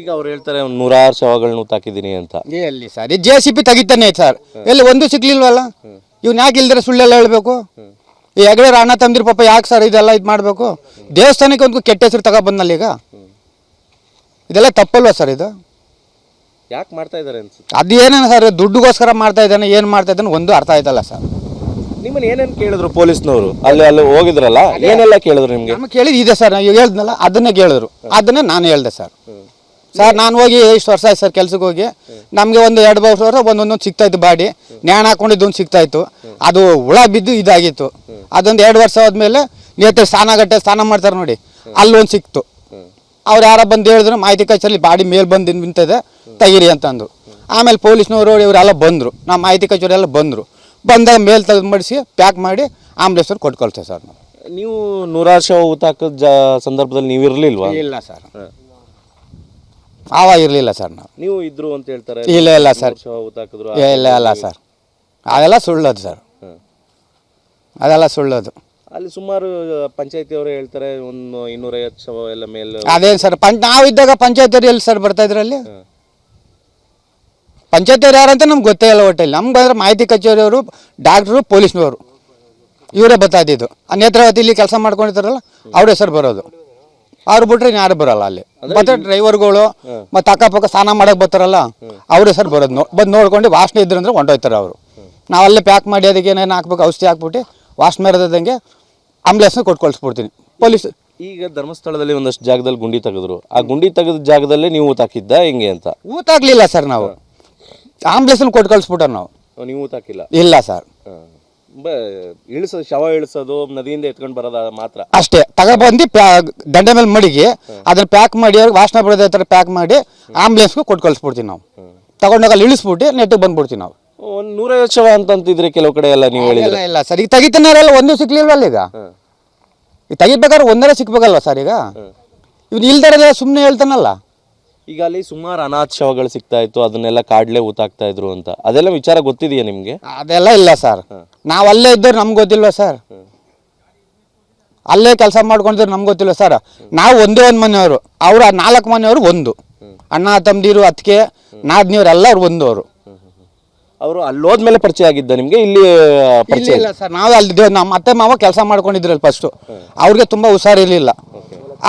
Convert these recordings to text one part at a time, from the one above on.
ಈಗ ಅವ್ರು ಹೇಳ್ತಾರೆ ಒಂದು ನೂರಾರು ಶವಗಳನ್ನ ತಾಕಿದ್ದೀನಿ ಅಂತ. ಎಲ್ಲಿ ಸರ್ ಜೆ ಸಿ ಪಿ ತೆಗಿತಾನೆ ಸರ್. ಎಲ್ಲಿ ಒಂದು ಸಿಗ್ಲಿಲ್ವಲ್ಲ ಇವ್ನು ಯಾಕೆ ಇಲ್ದಿರ ಸುಳ್ಳೆಲ್ಲ ಹೇಳ್ಬೇಕು? ಈ ಹೆಗಡೆ ಅಣ್ಣ ತಂದಿರ ಪಾಪ ಯಾಕೆ ಸರ್ ಇದೆಲ್ಲ ಇದು ಮಾಡಬೇಕು? ದೇವಸ್ಥಾನಕ್ಕೆ ಒಂದು ಕೆಟ್ಟ ಹೆಸರು ತಗೊಬಂದಲ್ಲ ಈಗ? ಇದೆಲ್ಲ ತಪ್ಪಲ್ವಾ ಸರ್ ಇದು? ಯಾಕೆ ಮಾಡ್ತಾ ಇದ್ದಾರೆ ಅನ್ಸುತ್ತೆ? ಅದು ಏನೇನು ಸರ್ ದುಡ್ಡುಗೋಸ್ಕರ ಮಾಡ್ತಾ ಇದ್ದಾನೆ ಏನು ಮಾಡ್ತಾ ಇದ್ದಾನೆ ಒಂದು ಅರ್ಥ ಆಯ್ತಲ್ಲ ಸರ್. ನಿಮ್ಮನ್ನ ಏನೇನು ಕೇಳಿದ್ರು ಪೊಲೀಸ್ನವರು? ಅಲ್ಲಿ ಅಲ್ಲಿ ಹೋಗಿದ್ರಲ್ಲ? ಏನೆಲ್ಲ ಕೇಳಿದ್ರು ನಿಮಗೆ? ಕೇಳಿದ ಇದೆ ಸರ್ ನಾವು ಹೇಳ್ದನಲ್ಲ ಅದನ್ನೇ ಕೇಳಿದ್ರು. ಅದನ್ನೇ ನಾನು ಹೇಳ್ದೆ ಸರ್. ಸರ್ ನಾನು ಹೋಗಿ ಇಷ್ಟು ವರ್ಷ ಆಯ್ತು ಸರ್ ಕೆಲ್ಸಕ್ಕೆ ಹೋಗಿ. ನಮಗೆ ಒಂದು ಎರಡು ವರ್ಷ ಒಂದೊಂದೊಂದು ಸಿಗ್ತಾ ಇತ್ತು ಬಾಡಿ. ನ್ಯಾಣ ಹಾಕೊಂಡಿದ್ದು ಒಂದು ಸಿಗ್ತಾ ಇತ್ತು ಅದು ಹುಳ ಬಿದ್ದು ಇದಾಗಿತ್ತು. ಅದೊಂದು ಎರಡು ವರ್ಷ ಆದ್ಮೇಲೆ ನೇತ್ರ ಸ್ನಾನಗಟ್ಟೆ ಸ್ನಾನ ಮಾಡ್ತಾರೆ ನೋಡಿ. ಅಲ್ಲೊಂದು ಸಿಕ್ತು. ಅವ್ರು ಯಾರ ಬಂದು ಹೇಳಿದ್ರು ಮಾಹಿತಿ ಕಚೇರಿ ಬಾಡಿ ಮೇಲೆ ಬಂದು ನಿಂತಿದೆ ತೆಗೀರಿ ಅಂತಂದು ಆಮೇಲೆ ಪೊಲೀಸ್ನವರು ಇವರೆಲ್ಲ ಬಂದರು. ನಮ್ಮ ಮಾಹಿತಿ ಕಚೇರಿ ಎಲ್ಲ ಬಂದರು. ಬಂದಾಗ ಮೇಲೆ ತೆಗೆದು ಮಡಿಸಿ ಪ್ಯಾಕ್ ಮಾಡಿ ಆಂಬುಲೆನ್ಸ್ ಅವ್ರು ಕೊಟ್ಕೊಳ್ತೇವೆ ಸರ್ ನಾವು. ನೀವು ನೂರಾರು ಶವ ಜ ಸಂದರ್ಭದಲ್ಲಿ ನೀವು ಇರ್ಲಿಲ್ವಾ ಇಲ್ಲ ಸರ್. ಆವಾಗ ಇರಲಿಲ್ಲ ಸರ್ ನಾವು. ನೀವು ಇದ್ರು ಅಂತ ಹೇಳ್ತಾರೆ. ಇಲ್ಲ ಇಲ್ಲ ಸರ್. ಇಲ್ಲ ಇಲ್ಲ ಸರ್. ಅದೆಲ್ಲ ಸುಳ್ಳೋದು ಸರ್. ಅದೆಲ್ಲ ಸುಳ್ಳೋದು. ಅಲ್ಲಿ ಸುಮಾರು ಪಂಚಾಯತಿ ಅವರು ಹೇಳ್ತಾರೆ ಒಂದು ಇನ್ನೂರೈವತ್ತು ಶವ ಎಲ್ಲ ಮೇಲೆ ಅದೇನು ಸರ್ ಪಂಚ ನಾವಿದ್ದಾಗ ಪಂಚಾಯತಿಯವ್ರು ಎಲ್ಲಿ ಸರ್ ಬರ್ತಾ ಇದ್ರಲ್ಲಿ ಪಂಚಾಯತಿಯವ್ರು ಯಾರಂತ ನಮ್ಗೆ ಗೊತ್ತೇ ಇಲ್ಲ ಒಟ್ಟಲ್ಲಿ. ನಮ್ಗೆ ಬಂದ್ರೆ ಮಾಹಿತಿ ಕಚೇರಿಯವರು ಡಾಕ್ಟ್ರು ಪೊಲೀಸ್ನವರು. ಇವರೇ ಬರ್ತಾ ಇದ್ದಿದ್ದು. ಆ ನೇತ್ರಾವತಿ ಇಲ್ಲಿ ಕೆಲಸ ಮಾಡ್ಕೊಂಡಿರ್ತಾರಲ್ಲ ಅವ್ರ ಹೆಸರು ಬರೋದು. ಅವ್ರು ಬಿಟ್ರೆ ಯಾರು ಬರಲ್ಲ ಅಲ್ಲಿ. ಮತ್ತೆ ಡ್ರೈವರ್ಗಳು ಮತ್ತೆ ಅಕ್ಕಪಕ್ಕ ಸ್ನಾನ ಮಾಡಕ್ ಬರ್ತಾರಲ್ಲ ಅವ್ರ ಹೆಸರು ಬರೋದು ನೋ ಬಂದು ನೋಡ್ಕೊಂಡು ವಾಸನೆ ಇದ್ರು ಅಂದ್ರೆ ಹೊಂಟೋಯ್ತಾರೆ ಅವರು. ನಾವು ಅಲ್ಲೇ ಪ್ಯಾಕ್ ಮಾಡಿ ಅದಕ್ಕೆ ಏನೇನು ಹಾಕ್ಬೇಕು ಔಷಧಿ ಹಾಕ್ಬಿಟ್ಟು ವಾಸನೆ ಮೇರದಂಗೆ ಆಂಬುಲೆನ್ಸ್ ಕೊಟ್ಟು ಕಳಿಸ್ಬಿಡ್ತೀನಿ ಪೊಲೀಸ್ ಈಗ ಧರ್ಮಸ್ಥಳದಲ್ಲಿ ಒಂದಷ್ಟು ಜಾಗದಲ್ಲಿ ಗುಂಡಿ ತೆಗೆದ್ರು. ಆ ಗುಂಡಿ ತೆಗೆದ ಜಾಗದಲ್ಲೇ ನೀವು ಊತಾಕಿದ್ದ ಹೆಂಗೆ ಅಂತ? ಊತಾಗ್ಲಿಲ್ಲ ಸರ್ ನಾವು. ಆಂಬುಲೆನ್ಸ್ ಕೊಟ್ಟು ಕಳಿಸ್ಬಿಟ್ಟ ನಾವು. ನೀವು ಊತಾಕಿಲ್ಲ ಇಲ್ಲ ಸರ್. ಇಳಿಸೋದು ಶವ ಇಳಿಸೋದು ನದಿಯಿಂದ ಎತ್ಕೊಂಡು ಬರೋದ ಮಾತ್ರ. ಅಷ್ಟೇ. ತಗೊಬಂದು ಪ್ಯಾ ದಂಡೆ ಮೇಲೆ ಮಡಿಗೆ ಅದನ್ನ ಪ್ಯಾಕ್ ಮಾಡಿ ಅವ್ರಿಗೆ ವಾಸನೆ ಬರೋದೇ ಥರ ಪ್ಯಾಕ್ ಮಾಡಿ ಆಂಬುಲೆನ್ಸ್ಗೆ ಕೊಟ್ಟು ಕಳಿಸ್ಬಿಡ್ತೀವಿ ನಾವು. ತಗೊಂಡಾಗ ಅಲ್ಲಿ ಇಳಿಸ್ಬಿಟ್ಟು ನೆಟ್ಟಿಗೆ ಬಂದ್ಬಿಡ್ತೀವಿ ನಾವು. ಒಂದು ನೂರೈವತ್ತು ಶವ ಅಂತಂತಿದ್ರೆ ಕೆಲವು ಕಡೆ ಎಲ್ಲ ನೀವು ಹೇಳಿ ಇಲ್ಲ ಸರ್. ಈಗ ತೆಗಿತಾನಾರಲ್ಲ ಒಂದು ಸಿಕ್ಲಿಲ್ವಲ್ಲ ಈಗ? ಈಗ ತೆಗಿಬೇಕಾದ್ರೆ ಒಂದರ ಸಿಕ್ಬೇಕಲ್ವ ಸರ್ ಈಗ? ಇವ್ನು ಇಲ್ದಾರ ಸುಮ್ಮನೆ ಹೇಳ್ತಾನಲ್ಲ. ಈಗ ಅಲ್ಲಿ ಸುಮಾರು ಅನಾಥ ಶವಗಳು ಸಿಗ್ತಾ ಇತ್ತು ಅದನ್ನೆಲ್ಲ ಕಾಡ್ಲೆ ಊತಾಕ್ತಾ ಇದ್ರು ಅಂತ. ಅದೆಲ್ಲ ವಿಚಾರ ಗೊತ್ತಿದೆಯಾ ನಿಮ್ಗೆ? ಅದೆಲ್ಲ ಇಲ್ಲ ಸರ್. ನಾವು ಅಲ್ಲೇ ಇದ್ದವ್ರು ನಮ್ಗೆ ಗೊತ್ತಿಲ್ವ ಸರ್? ಅಲ್ಲೇ ಕೆಲಸ ಮಾಡ್ಕೊಂಡಿದ್ರು ನಮ್ಗೆ ಗೊತ್ತಿಲ್ಲ ಸರ್? ನಾವು ಒಂದೇ ಒಂದು ಮನೆಯವರು. ಅವ್ರು ನಾಲ್ಕು ಮನೆಯವರು ಒಂದು. ಅಣ್ಣ ತಮ್ಮದಿರು ಅತ್ತಿಗೆ ನಾದ್ನಿಯವ್ರು ಎಲ್ಲರೂ ಒಂದು ಅವರು ಅವರು ಅಲ್ಲೋದ್ಮೇಲೆ ಪರಿಚಯ ಆಗಿದ್ದ ನಿಮ್ಗೆ? ಇಲ್ಲಿ ಪರಿಚಯ ಇಲ್ಲ ಸರ್. ನಾವು ಅಲ್ಲಿ ನಮ್ಮ ಅತ್ತೆ ಮಾವ ಕೆಲಸ ಮಾಡ್ಕೊಂಡಿದ್ರಲ್ಲ ಫಸ್ಟು ಅವ್ರಿಗೆ ತುಂಬ ಹುಷಾರಿರ್ಲಿಲ್ಲ.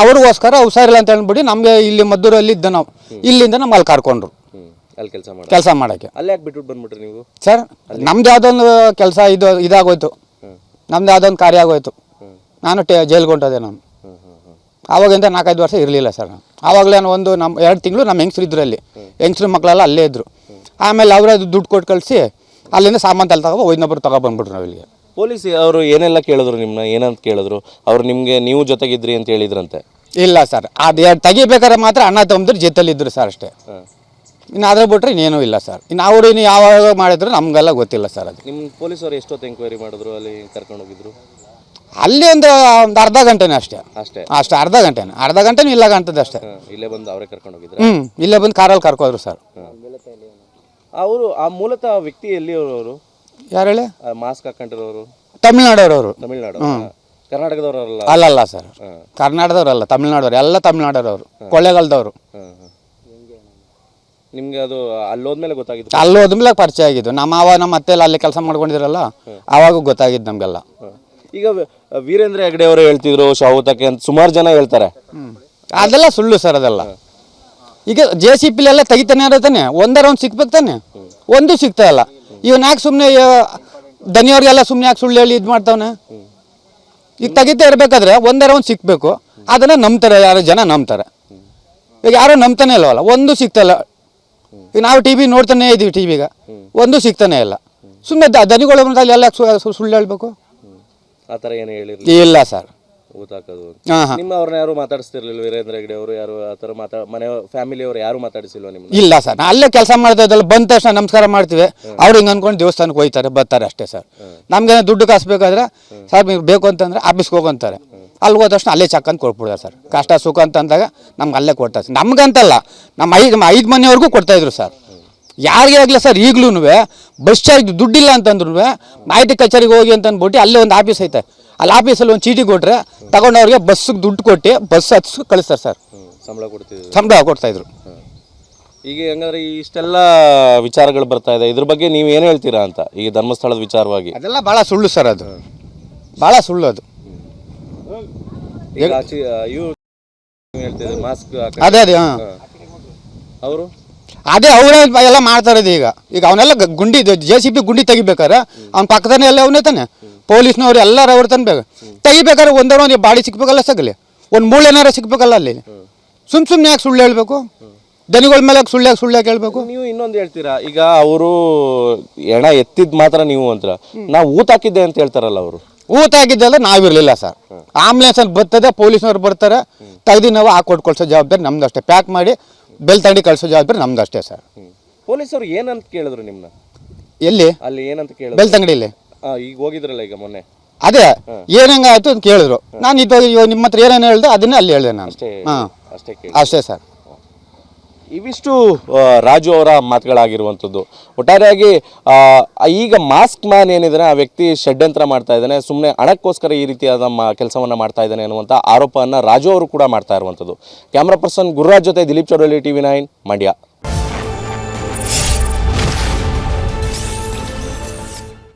ಅವ್ರಿಗೋಸ್ಕರ ಹುಷಾರಿಲ್ಲ ಅಂತ ಹೇಳ್ಬಿಟ್ಟು ನಮಗೆ ಇಲ್ಲಿ ಮದ್ದೂರಲ್ಲಿ ಇದ್ದ ನಾವು. ಇಲ್ಲಿಂದ ನಮ್ಮ ಅಲ್ಲಿ ಕರ್ಕೊಂಡ್ರು. ಅಲ್ಲಿ ಕೆಲಸ ಮಾಡಿ. ಕೆಲಸ ಮಾಡೋಕ್ಕೆ. ಅಲ್ಲೇ ಯಾಕೆ ಬಿಟ್ಬಿಟ್ಟು ಬಂದ್ಬಿಟ್ರಿ ನೀವು? ಸರ್ ನಮ್ದು ಯಾವುದೊಂದು ಕೆಲಸ ಇದು ಇದಾಗೋಯ್ತು. ನಮ್ದು ಯಾವುದೊಂದು ಕಾರ್ಯ ಆಗೋಯ್ತು. ನಾನು ಟೇ ಜೈಲ್ಗೆ ಹೊಂಟೋದೆ ನಾನು. ಆವಾಗಿಂದ ನಾಲ್ಕೈದು ವರ್ಷ ಇರಲಿಲ್ಲ ಸರ್ ನಾನು. ಆವಾಗಲೇ ನಾನು ಒಂದು ನಮ್ಮ ಎರಡು ತಿಂಗಳು ನಮ್ಮ ಹೆಂಗಸ್ರು ಇದ್ರು ಅಲ್ಲಿ. ಹೆಂಗಸ್ರು ಮಕ್ಕಳೆಲ್ಲ ಅಲ್ಲೇ ಇದ್ದರು ಆಮೇಲೆ ಅವರೇ ದುಡ್ಡು ಕೊಟ್ಟು ಕಳಿಸಿ ಅಲ್ಲಿಂದ ಸಾಮಾನು ತಲೆ ತಗೋ ಒಯ್ನೊಬ್ಬರು ತಗೊಬಂದ್ಬಿಟ್ರು ನಾವು ಇಲ್ಲಿಗೆ ಪೊಲೀಸ್ ಅವರು ಏನೆಲ್ಲ ಕೇಳಿದ್ರು ನಿಮ್ಮನ್ನ ಏನಂತ ಕೇಳಿದ್ರು? ಅವ್ರು ನಿಮಗೆ ನೀವು ಜೊತೆಗಿದ್ರಿ ಅಂತ ಹೇಳಿದ್ರಂತೆ? ಇಲ್ಲ ಸರ್. ಅದು ತೆಗಿಬೇಕಾದ್ರೆ ಮಾತ್ರ ಅಣ್ಣ ತಮ್ಮದ್ರು ಜೊತೆಲಿದ್ದರು ಸರ್ ಅಷ್ಟೇ. ಇನ್ನು ಅದ್ರ ಬಿಟ್ರೆ ಇನ್ನೇನೂ ಇಲ್ಲ ಸರ್. ಇನ್ನು ಅವರು ಇನ್ನು ಯಾವಾಗ ಮಾಡಿದ್ರು ನಮಗೆಲ್ಲ ಗೊತ್ತಿಲ್ಲ ಸರ್ ಅದು. ನಿಮ್ಮ ಪೊಲೀಸರು ಎಷ್ಟೊತ್ತು ಎಂಕ್ವೈರಿ ಮಾಡಿದ್ರು ಅಲ್ಲಿ ಕರ್ಕೊಂಡು ಹೋಗಿದ್ರು? ಅಲ್ಲಿ ಒಂದು ಒಂದು ಅರ್ಧ ಗಂಟೆನೇ ಅಷ್ಟೇ. ಅಷ್ಟೇ? ಅಷ್ಟೇ ಅರ್ಧ ಗಂಟೆನೇ. ಅರ್ಧ ಗಂಟೆನೂ ಇಲ್ಲ ಗಂಟದ ಅಷ್ಟೇ. ಇಲ್ಲೇ ಬಂದು ಅವರೇ ಕರ್ಕೊಂಡು ಹೋಗಿದ್ರು? ಹ್ಞೂ ಇಲ್ಲೇ ಬಂದು ಕಾರಲ್ಲಿ ಕರ್ಕೋದ್ರು ಸರ್. ಅವರು ಆ ಮೂಲತಃ ವ್ಯಕ್ತಿ ಎಲ್ಲಿ ಅವರು? ಯಾರು ಹೇಳಿ? ಮಾಸ್ಕ್ ಹಾಕೊಂಡಿರೋರು. ತಮಿಳ್ನಾಡವ್ರವರು. ತಮಿಳ್ನಾಡು. ಕರ್ನಾಟಕದವರಲ್ಲ ಅಲ್ಲಲ್ಲ ಸರ್ ಕರ್ನಾಟಕದವ್ರಲ್ಲ ತಮಿಳ್ನಾಡವ್ರು. ಎಲ್ಲ ತಮಿಳ್ನಾಡವ್ರವರು. ಕೊಳ್ಳೇಗಾಲದವರು. ನಿಮ್ಗೆ ಅದು ಅಲ್ಲೋದ್ಮೇಲೆ ಗೊತ್ತಾಗಿತ್ತು ಅಲ್ಲಿ ಹೋದ್ಮೇಲೆ ಪರಿಚಯ ಆಗಿದ್ದು. ನಮ್ಮ ಮಾವ ನಮ್ಮ ಅತ್ತೆಲ್ಲ ಅಲ್ಲಿ ಕೆಲಸ ಮಾಡ್ಕೊಂಡಿದ್ರಲ್ಲ ಆವಾಗ ಗೊತ್ತಾಗಿದ್ದು ನಮಗೆಲ್ಲ. ಈಗ ವೀರೇಂದ್ರ ಹೆಗ್ಡೆ ಅವರು ಹೇಳ್ತಿದ್ರು ಶಾವುತಕ್ಕೆ ಅಂತ ಸುಮಾರು ಜನ ಹೇಳ್ತಾರೆ. ಅದೆಲ್ಲ ಸುಳ್ಳು ಸರ್ ಅದೆಲ್ಲ. ಈಗ ಜೆ ಸಿ ಪಿಲೆಲ್ಲ ತೆಗಿತಾನೆ ಇರತ್ತಾನೆ ಒಂದರ ಒಂದು ಸಿಕ್ಬೇಕು ತಾನೆ? ಒಂದು ಸಿಗ್ತಾ ಇಲ್ಲ. ಇವನ್ ಯಾಕೆ ಸುಮ್ಮನೆ ದನಿಯವ್ರಿಗೆಲ್ಲ ಸುಮ್ಮನೆ ಯಾಕೆ ಸುಳ್ಳು ಹೇಳಿ ಇದು ಮಾಡ್ತಾವನೆ? ಈಗ ತೆಗಿತಾ ಇರಬೇಕಾದ್ರೆ ಒಂದರ ಒಂದು ಸಿಕ್ಬೇಕು. ಅದನ್ನ ನಂಬ್ತಾರೆ ಯಾರು ಜನ ನಂಬ್ತಾರೆ. ಈಗ ಯಾರೋ ನಂಬ್ತಾನೆ ಇಲ್ಲವಲ್ಲ ಒಂದು ಸಿಗ್ತಲ್ಲ ಈಗ ನಾವು ಟಿ ವಿ ನೋಡ್ತಾನೆ ಇದೀವಿ ಟಿ ವಿಗ. ಒಂದು ಸಿಗ್ತಾನೆ ಇಲ್ಲ. ಸುಮ್ಮನೆ ದನಿಗಳು ಎಲ್ಲ ಸುಳ್ಳು ಹೇಳ್ಬೇಕು? ಆ ಥರ ಏನು ಹೇಳಿರ್ಲಿ ಇಲ್ಲ ಸರ್. ನಿಮ್ಮ ಅವ್ರನ್ನ ಯಾರು ಮಾತಾಡಿಸ್ತಿರ್ಲಿಲ್ಲ ವೀರೇಂದ್ರ ಹೆಗ್ಡೆ ಅವರು ಯಾರು ಆ ಥರ ಮಾತಾ ಮನೆ ಫ್ಯಾಮಿಲಿಯವರು ಯಾರು ಮಾತಾಡಿಸಿಲ್ವ ನಿಮ್ಮನ್ನ? ಇಲ್ಲ ಸರ್ ನಾ ಅಲ್ಲೇ ಕೆಲಸ ಮಾಡ್ತಾ ಇದ್ದಲ್ಲ ಬಂದ ತಕ್ಷಣ ನಮಸ್ಕಾರ ಮಾಡ್ತೀವಿ. ಅವ್ರು ಹಿಂಗೆ ಅನ್ಕೊಂಡು ದೇವಸ್ಥಾನಕ್ಕೆ ಹೋಗ್ತಾರೆ ಬರ್ತಾರೆ ಅಷ್ಟೇ ಸರ್. ನಮ್ಗೆ ದುಡ್ಡು ಕಾಸ್ಬೇಕಾದ್ರೆ ಸರ್ ನೀವು ಬೇಕು ಅಂತಂದ್ರೆ ಆಫೀಸ್ಗೆ ಹೋಗಂತಾರೆ ಅಲ್ಲಿ ಹೋದ ತಕ್ಷಣ ಅಲ್ಲೇ ಚಕ್ ಅಂತ ಕೊಟ್ಬಿಡ್ತಾರೆ ಸರ್. ಕಷ್ಟ ಸುಖ ಅಂತ ಅಂದಾಗ ನಮ್ಗೆ ಅಲ್ಲೇ ಕೊಡ್ತಾರೆ ನಮ್ಗಂತಲ್ಲ ನಮ್ಮ ಐದು ಐದು ಮನೆಯವ್ರಿಗೂ ಕೊಡ್ತಾ ಇದ್ರು ಸರ್. ಯಾರಿಗೆ ಆಗಲಿ ಸರ್ ಈಗಲೂ ಬಸ್ ಚಾರ್ಜ್ ದುಡ್ಡಿಲ್ಲ ಅಂತಂದ್ರು ಮಾಹಿತಿ ಕಚೇರಿಗೆ ಹೋಗಿ ಅಂತ ಅಂದ್ಬಿಟ್ಟು ಅಲ್ಲೇ ಒಂದು ಆಫೀಸ್ ಐತೆ. ಅಲ್ಲಿ ಆಫೀಸಲ್ಲಿ ಒಂದು ಚೀಟಿ ಕೊಟ್ಟರೆ ತಗೊಂಡವ್ರಿಗೆ ಬಸ್ಸಿಗೆ ದುಡ್ಡು ಕೊಟ್ಟು ಬಸ್ ಹತ್ಸಿ ಕಳಿಸ್ತಾರೆ ಸರ್ ಸಂಬಳ ಕೊಡ್ತಿದ್ರು. ಸಂಬಳ ಕೊಡ್ತಾ ಇದ್ರು. ಈಗ ಹಂಗಾದ್ರೆ ಇಷ್ಟೆಲ್ಲ ವಿಚಾರಗಳು ಬರ್ತಾ ಇದೆ. ಇದ್ರ ಬಗ್ಗೆ ನೀವು ಏನು ಹೇಳ್ತೀರಾ ಅಂತ? ಈಗ ಧರ್ಮಸ್ಥಳದ ವಿಚಾರವಾಗಿ. ಅದೆಲ್ಲ ಭಾಳ ಸುಳ್ಳು ಸರ್ ಅದು. ಭಾಳ ಸುಳ್ಳು ಅದು. ಈಗ ಇವ್ರು ಹೇಳ್ತಿದ್ರು? ಮಾಸ್ಕ್ ಅದೇ ಅದೇ ಹಾಂ. ಅವರು? ಅದೇ ಅವರೇ ಎಲ್ಲ ಮಾಡ್ತಾ ಇರೋದು ಈಗ. ಈಗ ಅವನ್ನೆಲ್ಲ ಗುಂಡಿ ಜೆ ಸಿ ಬಿ ಗುಂಡಿ ತೆಗಿಬೇಕಾರೆ ಅವ್ನ ಪಕ್ಕದನೇ ಎಲ್ಲ ಅವನೇ ತಾನೆ. ಪೊಲೀಸ್ನವ್ರು ಎಲ್ಲರೂ ಅವ್ರು ತನ್ಬೇಕು ತೆಗಿಬೇಕಾದ್ರೆ ಒಂದರ ಒಂದು ಬಾಡಿ ಸಿಕ್ಬೇಕಲ್ಲ ಸಗಲಿ. ಒಂದು ಮೂಳೆ ಏನಾರ ಸಿಕ್ಬೇಕಲ್ಲ ಅಲ್ಲಿ. ಸುಮ್ ಸುಮ್ಮನೆ ಯಾಕೆ ಸುಳ್ಳು ಹೇಳ್ಬೇಕು? ದನಿಗಳ ಮೇಲೆ ಸುಳ್ಳು ಯಾಕೆ ಸುಳ್ಳು ಯಾಕೆ ಹೇಳ್ಬೇಕು? ನೀವು ಇನ್ನೊಂದು ಹೇಳ್ತೀರಾ? ಈಗ ಅವರು ಎಣ ಎತ್ತಿದ್ ಮಾತ್ರ ನೀವು ಅಂತ ನಾವು ಊತ ಹಾಕಿದ್ದೆ ಅಂತ ಹೇಳ್ತಾರಲ್ಲ ಅವರು. ಊತ ಆಗಿದ್ದೆಲ್ಲ ನಾವಿರಲಿಲ್ಲ ಸರ್. ಆಂಬುಲೆನ್ಸ್ ಅಂತ ಬರ್ತದೆ ಪೊಲೀಸ್ನವ್ರು ಬರ್ತಾರೆ. ತೆಗೆದಿ ನಾವು ಹಾಕೊಟ್ಟು ಕಳ್ಸೋ ಜವಾಬ್ದಾರಿ ನಮ್ದು ಅಷ್ಟೇ. ಪ್ಯಾಕ್ ಮಾಡಿ ಬೆಲ್ ತಂಡಿ ಕಳ್ಸೋ ಜವಾಬ್ದಾರಿ ನಮ್ದು ಅಷ್ಟೇ ಸರ್. ಪೊಲೀಸರು ಏನಂತ ಕೇಳಿದ್ರು ನಿಮ್ಮನ್ನ ಎಲ್ಲಿ? ಅಲ್ಲಿ ಏನಂತ ಕೇಳಿದ್ರು? ಬೆಲ್ ತಂಗಡಿಲಿ ಆ, ಈಗ ಹೋಗಿದ್ರಲ್ಲ ಈಗ ಮೊನ್ನೆ. ಅದೇ ಏನಂಗಾಯ್ತು ಅಂತ ಕೇಳಿದ್ರು. ನಾನು ಇದು ಇವಾಗ ನಿಮ್ಮ ಹತ್ರ ಏನೇನು ಹೇಳ್ದೆ ಅದನ್ನೇ ಅಲ್ಲಿ ಹೇಳಿದೆ ನಾನು. ಅಷ್ಟೇ ಹಾಂ. ಅಷ್ಟೇ ಕೇಳಿ ಅಷ್ಟೇ ಸರ್. ಇವಿಷ್ಟು ರಾಜು ಅವರ ಮಾತುಗಳಾಗಿರುವಂಥದ್ದು. ಒಟ್ಟಾರೆಯಾಗಿ ಈಗ ಮಾಸ್ಕ್ ಮ್ಯಾನ್ ಏನಿದ್ರೆ ಆ ವ್ಯಕ್ತಿ ಷಡ್ಯಂತ್ರ ಮಾಡ್ತಾ ಇದ್ದಾನೆ ಸುಮ್ಮನೆ ಹಣಕ್ಕೋಸ್ಕರ ಈ ರೀತಿಯಾದ ಮಾ ಕೆಲಸವನ್ನು ಮಾಡ್ತಾ ಇದ್ದಾನೆ ಅನ್ನುವಂಥ ಆರೋಪವನ್ನು ರಾಜು ಅವರು ಕೂಡ ಮಾಡ್ತಾ ಇರುವಂಥದ್ದು. ಕ್ಯಾಮ್ರಾ ಪರ್ಸನ್ ಗುರುರಾಜ್ ಜೊತೆ ದಿಲೀಪ್ ಚೌಡಳ್ಳಿ ಟಿವಿ ನೈನ್ ಮಂಡ್ಯ.